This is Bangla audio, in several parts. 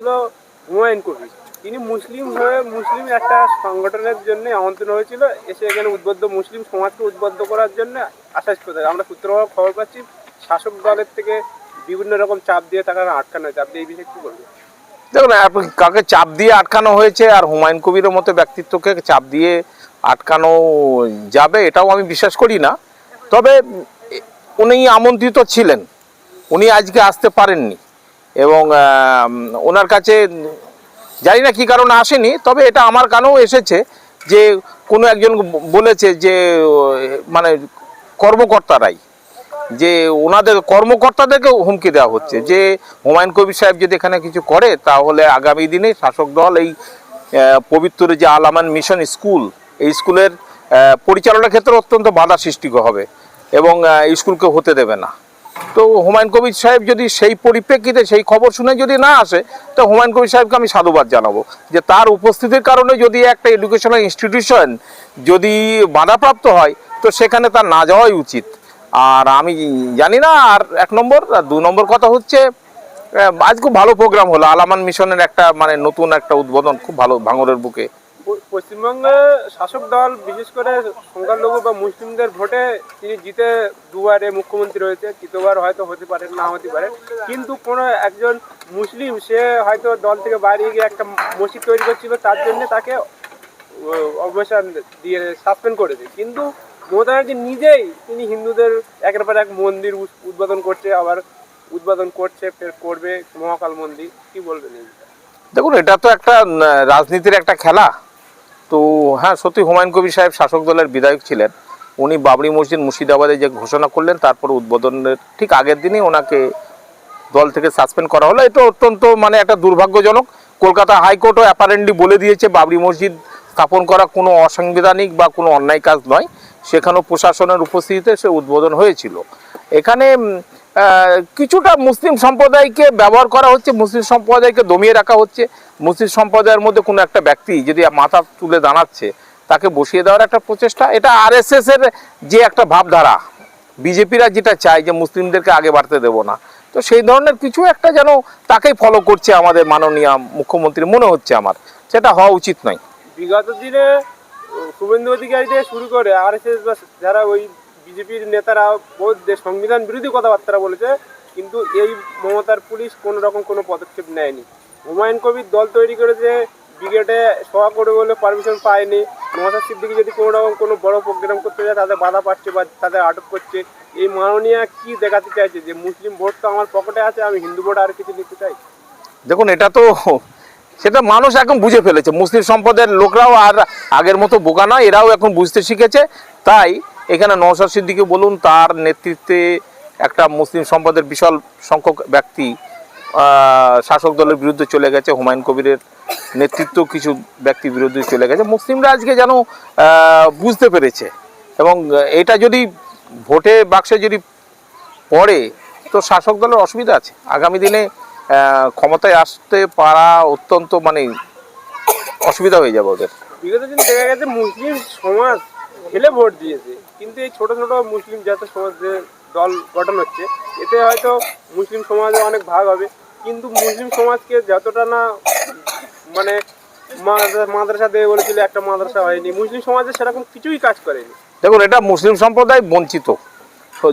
ছিল হুমায়ুন কবির। তিনি মুসলিম হয়ে মুসলিম একটা সংগঠনের জন্য আমন্ত্রণ হয়েছিল, এসে এখানে উদ্বুদ্ধ মুসলিম সমাজকে উদ্বুদ্ধ করার জন্য আশ্বাস করতে আমরা সূত্রভাবে খবর পাচ্ছি, শাসক দলের থেকে বিভিন্ন রকম চাপ দিয়ে তাকে আটকানো হয়েছে। আপনি এই বিষয়ে কি বলবেন? দেখুন কাকে চাপ দিয়ে আটকানো হয়েছে আর হুমায়ুন কবিরের মতো ব্যক্তিত্বকে চাপ দিয়ে আটকানো যাবে এটাও আমি বিশ্বাস করি না। তবে উনি আমন্ত্রিত ছিলেন। উনি আজকে আসতে পারেননি। এবং ওনার কাছে জানি না কি কারণে আসেনি, তবে এটা আমার কানেও এসেছে যে কোনো একজন বলেছে যে মানে কর্মকর্তারাই, যে ওনাদের কর্মকর্তাদেরকে হুমকি দেওয়া হচ্ছে। যে হুমায়ুন কবির সাহেব যদি এখানে কিছু করে, তাহলে আগামী দিনে শাসক দল এই পবিত্র যে আলামান মিশন স্কুল, এই স্কুলের পরিচালনার ক্ষেত্রে অত্যন্ত বাধা সৃষ্টি হবে এবং স্কুলকে হতে দেবে না। তো হুমায়ুন কবির সাহেব যদি সেই পরিপ্রেক্ষিতে সেই খবর শুনে যদি না আসে, তো হুমায়ুন কবির সাহেবকে আমি সাধুবাদ জানাব। যে তার উপস্থিতির কারণে যদি একটা এডুকেশনাল ইনস্টিটিউশন যদি বাধাপ্রাপ্ত হয়, তো সেখানে তার না যাওয়াই উচিত। আর আমি জানি না, আর এক নম্বর, আর দু নম্বর কথা হচ্ছে আজ খুব ভালো প্রোগ্রাম হলো, আলামান মিশনের একটা মানে নতুন একটা উদ্বোধন, খুব ভালো ভাঙরের বুকে। পশ্চিমবঙ্গে শাসক দল, বিশেষ করে সংখ্যালঘু বা মুসলিমদের ভোটে তিনি জিতে দুবারে মুখ্যমন্ত্রী হয়েছে তৃতীয়বার হয়তো হতে পারে, না হতে পারে। কিন্তু কোনো একজন মুসলিম, সে হয়তো দল থেকে বাইরে গিয়ে একটা মসজিদ তৈরি করছিল, তার জন্য তাকে অবসান দিয়ে সাসপেন্ড করেছে কিন্তু মমতা ব্যানার্জি নিজেই, তিনি হিন্দুদের একের পর এক মন্দির উদ- উদ্বোধন করছে, আবার উদ্বোধন করছে, ফের করবে মহাকাল মন্দির। কি বলবেন দেখুন, এটা তো একটা রাজনীতির একটা খেলা। তো হ্যাঁ সত্যি হুমায়ুন কবির সাহেব শাসক দলের বিধায়ক ছিলেন। উনি বাবরি মসজিদ মুর্শিদাবাদে যে ঘোষণা করলেন, তারপর উদ্বোধনের ঠিক আগের দিনই ওনাকে দল থেকে সাসপেন্ড করা হলো। এটা অত্যন্ত মানে একটা দুর্ভাগ্যজনক। কলকাতা হাইকোর্টও অ্যাপারেন্টলি বলে দিয়েছে, বাবরি মসজিদ স্থাপন করা কোনো অসাংবিধানিক বা কোনো অন্যায় কাজ নয়। সেখানেও প্রশাসনের উপস্থিতিতে সে উদ্বোধন হয়েছিল। এখানে কিছুটা মুসলিম সম্প্রদায়কে ব্যবহার করা হচ্ছে, মুসলিম সম্প্রদায়কে দমিয়ে রাখা হচ্ছে। মুসলিম সম্প্রদায়ের মধ্যে কোনো একটা ব্যক্তি যদি মাথা তুলে দাঁড়াচ্ছে, তাকে বসিয়ে দেওয়ার একটা প্রচেষ্টা। এটা আরএসএস এর যে একটা ভাবধারা, বিজেপিরা যেটা চায় যে মুসলিমদেরকে আগে বাড়তে দেবো না। তো সেই ধরনের কিছু একটা যেন তাকেই ফলো করছে আমাদের মাননীয় মুখ্যমন্ত্রী, মনে হচ্ছে আমার। সেটা হওয়া উচিত নয়। বিগত দিনে শুভেন্দু অধিকারী শুরু করে আর এস এস বা যারা ওই বিজেপির নেতারা দেশ সংবিধান বিরোধী কথাবার্তা বলেছে, কিন্তু এই মমতার পুলিশ কোনো রকম কোনো পদক্ষেপ নেয়নি। হুমায়ুন কবির দল তৈরি করেছে, ব্রিগেডে সভা করে বলে পারমিশন পায়নি। মমতা সিদ্দিকি যদি কোনো রকম কোনো বড় প্রোগ্রাম করতে যায়, তাদের বাধা পাচ্ছে বা তাদের আটক করছে। এই মাননীয় কি দেখাতে চাইছে? যে মুসলিম ভোট তো আমার পকেটে আছে, আমি হিন্দু ভোট আর কিছু নিতে চাই? দেখুন, এটা তো সেটা মানুষ এখন বুঝে ফেলেছে। মুসলিম সম্প্রদায়ের লোকরাও আর আগের মতো বোকা নয়, এরাও এখন বুঝতে শিখেছে। তাই এখানে নওশাদ সিদ্দিকি বলুন, তার নেতৃত্বে একটা মুসলিম সম্পদের বিশাল সংখ্যক ব্যক্তি শাসক দলের বিরুদ্ধে চলে গেছে, হুমায়ুন কবিরের নেতৃত্ব কিছু ব্যক্তির বিরুদ্ধে চলে গেছে। মুসলিমরা আজকে যেন বুঝতে পেরেছে। এবং এটা যদি ভোটে বাক্সে যদি পড়ে, তো শাসক দলের অসুবিধা আছে। আগামী দিনে ক্ষমতায় আসতে পারা অত্যন্ত মানে অসুবিধা হয়ে যাবে ওদের। বিগত দিন দেখা গেছে মুসলিম সমাজ ঢেলে ভোট দিয়েছে। কিন্তু এই ছোট ছোট মুসলিম যত সমাজ যে দল গঠন হচ্ছে, এতে হয়তো মুসলিম সমাজে অনেক ভাগ হবে। কিন্তু মুসলিম সমাজকে যতটা না মানে মাদ্রাসা দেবে বলেছিল, একটা মাদ্রাসা হয়নি। মুসলিম সমাজে সেরকম কিছুই কাজ করেনি। দেখুন, এটা মুসলিম সম্প্রদায় বঞ্চিত।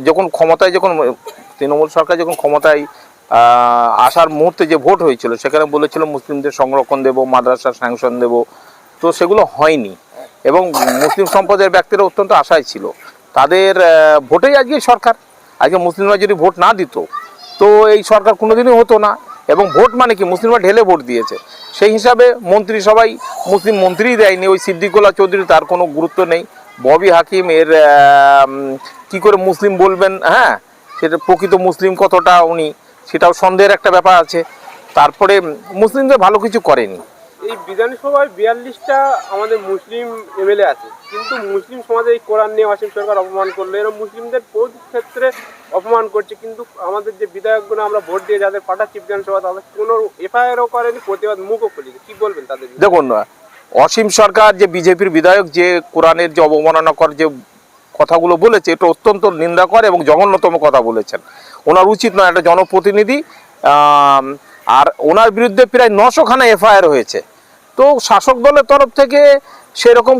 যখন ক্ষমতায়, যখন তৃণমূল সরকার যখন ক্ষমতায় আসার মুহূর্তে যে ভোট হয়েছিল, সেখানে বলেছিল মুসলিমদের সংরক্ষণ দেব মাদ্রাসা স্যাংশন দেব। তো সেগুলো হয়নি। এবং মুসলিম সম্প্রদায়ের ব্যক্তিরা অত্যন্ত আশায় ছিল। তাদের ভোটেই আজকে সরকার। আজকে মুসলিমরা যদি ভোট না দিত, তো এই সরকার কোনোদিনই হতো না। এবং ভোট মানে কি? মুসলিমরা ঢেলে ভোট দিয়েছে। সেই হিসাবে মন্ত্রী সবাই, মুসলিম মন্ত্রীই দেয়নি। ওই সিদ্দিকুল্লাহ চৌধুরী তার কোনো গুরুত্ব নেই। ববি হাকিম এর কি করে মুসলিম বলবেন? হ্যাঁ সেটা প্রকৃত মুসলিম কতটা উনি, সেটাও সন্দেহের একটা ব্যাপার আছে। তারপরে মুসলিমদের ভালো কিছু করেনি। এই বিধানসভায় বিয়াল্লিশটা আমাদের মুসলিম এমএলএ আছে। কিন্তু মুসলিম সমাজে এই কোরআন নিয়ে অসীম সরকার অপমান করল এরকম মুসলিমদের বহু ক্ষেত্রে অপমান করছে। কিন্তু আমাদের যে বিধায়কগুলো আমরা ভোট দিয়ে যাদের পাঠাচ্ছি বিধানসভা, তাদের কোনো এফআইআরও করেনি, প্রতিবাদ মুখও খুলেনি। কি বলবেন তাদের? দেখুন, অসীম সরকার যে বিজেপির বিধায়ক, যে কোরআনের যে অবমাননাকর যে কথাগুলো বলেছে, এটা অত্যন্ত নিন্দা করে এবং জঘন্যতম কথা বলেছেন। ওনার উচিত নয়, একটা জনপ্রতিনিধি আর ওনার বিরুদ্ধে প্রায় নশো খানা এফআইআর হয়েছে। তো শাসক দলের তরফ থেকে সেরকম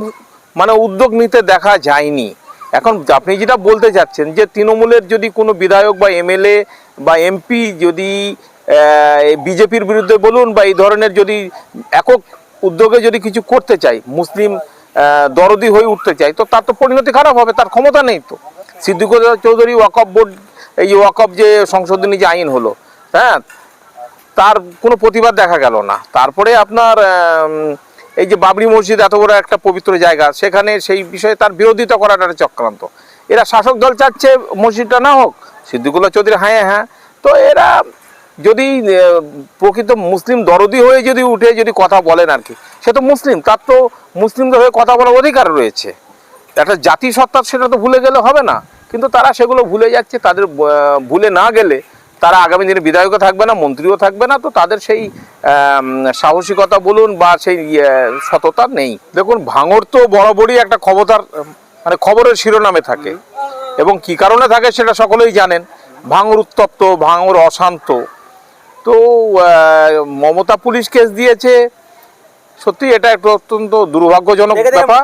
মানে উদ্যোগ নিতে দেখা যায়নি। এখন আপনি যেটা বলতে চাচ্ছেন যে তৃণমূলের যদি কোনো বিধায়ক বা এমএলএ বা এমপি যদি বিজেপির বিরুদ্ধে বলুন বা এই ধরনের যদি একক উদ্যোগে যদি কিছু করতে চাই মুসলিম দরদি হয়ে উঠতে চাই তো তার তো পরিণতি খারাপ হবে, তার ক্ষমতা নেই তো। সিদ্দিকুর চৌধুরী ওয়াকফ বোর্ড, এই ওয়াকফ যে সংশোধনী যে আইন হলো হ্যাঁ তার কোনো প্রতিবাদ দেখা গেল না। তারপরে আপনার এই যে বাবরি মসজিদ এত বড় একটা পবিত্র জায়গা, সেখানে সেই বিষয়ে তার বিরোধিতা করাটা চক্রান্ত। এরা শাসক দল চাচ্ছে মসজিদটা না হোক, সিদ্দিকুল্লাহ চৌধুরী হ্যাঁ হ্যাঁ। তো এরা যদি প্রকৃত মুসলিম দরদি হয়ে যদি উঠে, যদি কথা বলেন আর কি, সে তো মুসলিম, তার তো মুসলিমদের হয়ে কথা বলার অধিকার রয়েছে। একটা জাতি সত্তা সেটা তো ভুলে গেলে হবে না। কিন্তু তারা সেগুলো ভুলে যাচ্ছে, তাদের ভুলে না গেলে তারা আগামী দিনে বিধায়কও থাকবে না মন্ত্রীও থাকবে না তো তাদের সেই সাহসিকতা বলুন বা সেই ইয়ে, সততা নেই। দেখুন ভাঙর তো বরাবরই একটা ক্ষমতার মানে খবরের শিরোনামে থাকে। এবং কি কারণে থাকে সেটা সকলেই জানেন। ভাঙর উত্তপ্ত ভাঙর অশান্ত। তো মমতা পুলিশ কেস দিয়েছে। সত্যি এটা একটা অত্যন্ত দুর্ভাগ্যজনক ব্যাপার।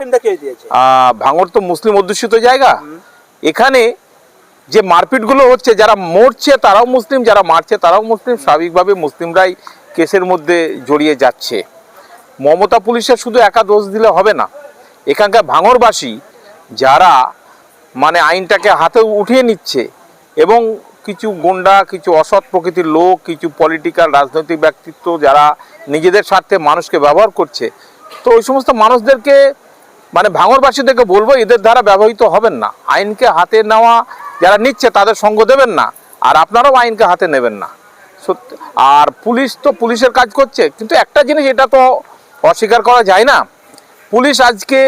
ভাঙর তো মুসলিম অধ্যুষিত জায়গা। এখানে যে মারপিটগুলো হচ্ছে, যারা মরছে তারাও মুসলিম, যারা মারছে তারাও মুসলিম, স্বাভাবিকভাবে মুসলিমরাই কেসের মধ্যে জড়িয়ে যাচ্ছে। মমতা পুলিশের শুধু একা দোষ দিলে হবে না, এখানকার ভাঙরবাসী যারা মানে আইনটাকে হাতে উঠিয়ে নিচ্ছে এবং কিছু গুন্ডা, কিছু অসৎ প্রকৃতির লোক, কিছু পলিটিক্যাল রাজনৈতিক ব্যক্তিত্ব যারা নিজেদের স্বার্থে মানুষকে ব্যবহার করছে, তো ওই সমস্ত মানুষদেরকে মানে ভাঙরবাসীদেরকে বলব, এদের দ্বারা ব্যবহৃত হবেন না। আইনকে হাতে নেওয়া যারা নিচ্ছে, তাদের সঙ্গ দেবেন না। আর আপনারাও আইনকে হাতে নেবেন না। সত্যি আর পুলিশ তো পুলিশের কাজ করছে, কিন্তু একটা জিনিস এটা তো অস্বীকার করা যায় না। পুলিশ আজকে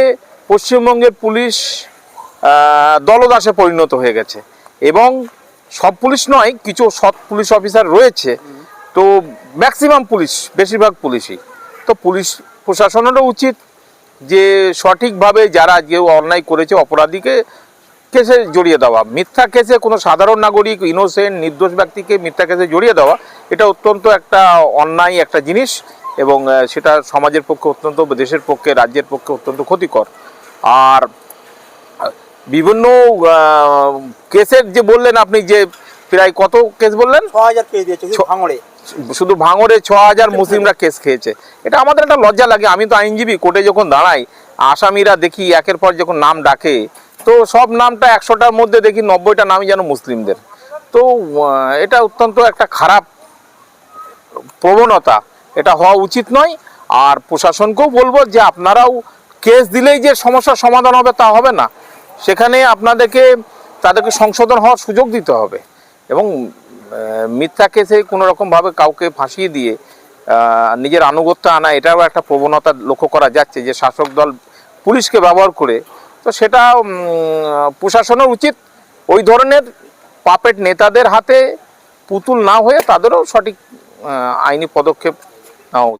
পশ্চিমবঙ্গের পুলিশ দলদাসে পরিণত হয়ে গেছে। এবং সব পুলিশ নয়, কিছু সৎ পুলিশ অফিসার রয়েছে। তো ম্যাক্সিমাম পুলিশ, বেশিরভাগ পুলিশই। তো পুলিশ প্রশাসনেরও উচিত যে সঠিকভাবে যারা যে অন্যায় করেছে অপরাধীকে কেসে জড়িয়ে দেওয়া মিথ্যা কেসে কোনো সাধারণ নাগরিক ইনোসেন্ট নির্দোষ ব্যক্তিকে মিথ্যা কেসে জড়িয়ে দেওয়া এটা অত্যন্ত একটা অন্যায় একটা জিনিস এবং সেটা সমাজের পক্ষে অত্যন্ত দেশের পক্ষে রাজ্যের পক্ষে অত্যন্ত ক্ষতিকর। আর বিভিন্ন কেসের যে বললেন আপনি যে প্রায় কত কেস বললেন? ছ হাজার পেয়ে দিয়েছে ভাঙড়ে। শুধু ভাঙরে ছ হাজার মুসলিমরা কেস খেয়েছে। এটা আমাদের একটা লজ্জা লাগে। আমি তো আইনজীবী, কোর্টে যখন দাঁড়াই, আসামিরা দেখি একের পর যখন নাম ডাকে, তো সব নামটা একশোটার মধ্যে দেখি নব্বইটা নামই যেন মুসলিমদের। তো এটা অত্যন্ত একটা খারাপ প্রবণতা। এটা হওয়া উচিত নয়। আর প্রশাসনকেও বলব যে আপনারাও কেস দিলেই যে সমস্যার সমাধান হবে তা হবে না। সেখানে আপনাদেরকে, তাদেরকে সংশোধন হওয়ার সুযোগ দিতে হবে। এবং মিথ্যা কেসে কোনো রকমভাবে কাউকে ফাঁসিয়ে দিয়ে নিজের আনুগত্য আনা, এটাও একটা প্রবণতা লক্ষ্য করা যাচ্ছে যে শাসক দল পুলিশকে ব্যবহার করে তো সেটা প্রশাসনের উচিত ওই ধরনের পাপেট নেতাদের হাতে পুতুল না হয়ে তাদেরও সঠিক আইনি পদক্ষেপ নেওয়া।